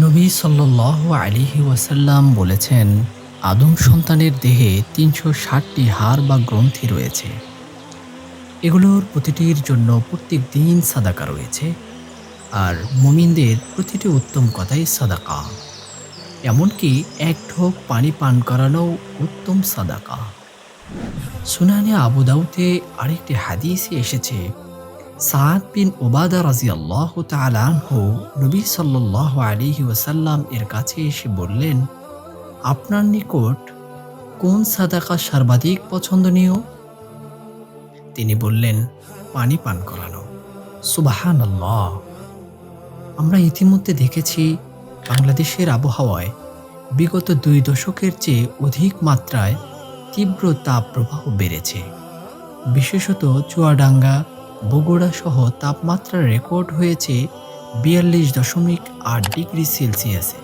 নবী সাল্লাহ আলিহি ওয়াসাল্লাম বলেছেন, আদম সন্তানের দেহে তিনশো ষাটটি হাড় বা গ্রন্থি রয়েছে। এগুলোর প্রতিটির জন্য প্রত্যেক দিন সাদাকা রয়েছে আর মুমিনদের প্রতিটি উত্তম কথাই সাদাকা। এমনকি এক ঢোক পানি পান করানো উত্তম সাদাকা। সুনানে আবু দাউতে আরেকটি হাদিসে এসেছে সাদ বিন ওবাদা রাজি আল্লাহ নবী সাল্লাহ আলিহি ওসাল্লাম এর কাছে এসে বললেন, আপনার নিকট কোন সাদাকা সর্বাধিক পছন্দনীয়? তিনি বললেন, পানি পান করানো। সুবাহান আল্লাহ আমরা ইতিমধ্যে দেখেছি, বাংলাদেশের আবহাওয়ায় বিগত দুই দশকের চেয়ে অধিক মাত্রায় তীব্র তাপ প্রবাহ বেড়েছে। বিশেষত চুয়াডাঙ্গা বগুড়া সহ তাপমাত্রা রেকর্ড হয়েছে বিয়াল্লিশ দশমিক আট ডিগ্রি সেলসিয়াসে।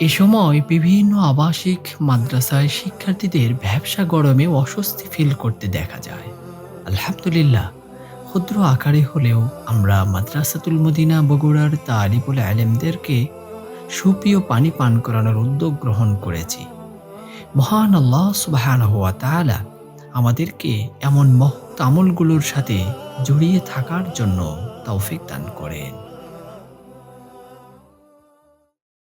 এ সময় বিভিন্ন আবাসিক মাদ্রাসায় শিক্ষার্থীদের ব্যবসা গরমে অস্বস্তি ফিল করতে দেখা যায়। আলহামদুলিল্লাহ, ক্ষুদ্র আকারে হলেও আমরা মাদ্রাসাতুল মদিনা বগুড়ার তালিবুল আলেমদেরকে সুপ্রিয় পানি পান করানোর উদ্যোগ গ্রহণ করেছি। মহান আল্লাহ তাআলা আমাদেরকে এমন মহৎ আমলগুলোর সাথে জড়িয়ে থাকার জন্য তৌফিক দান করেন।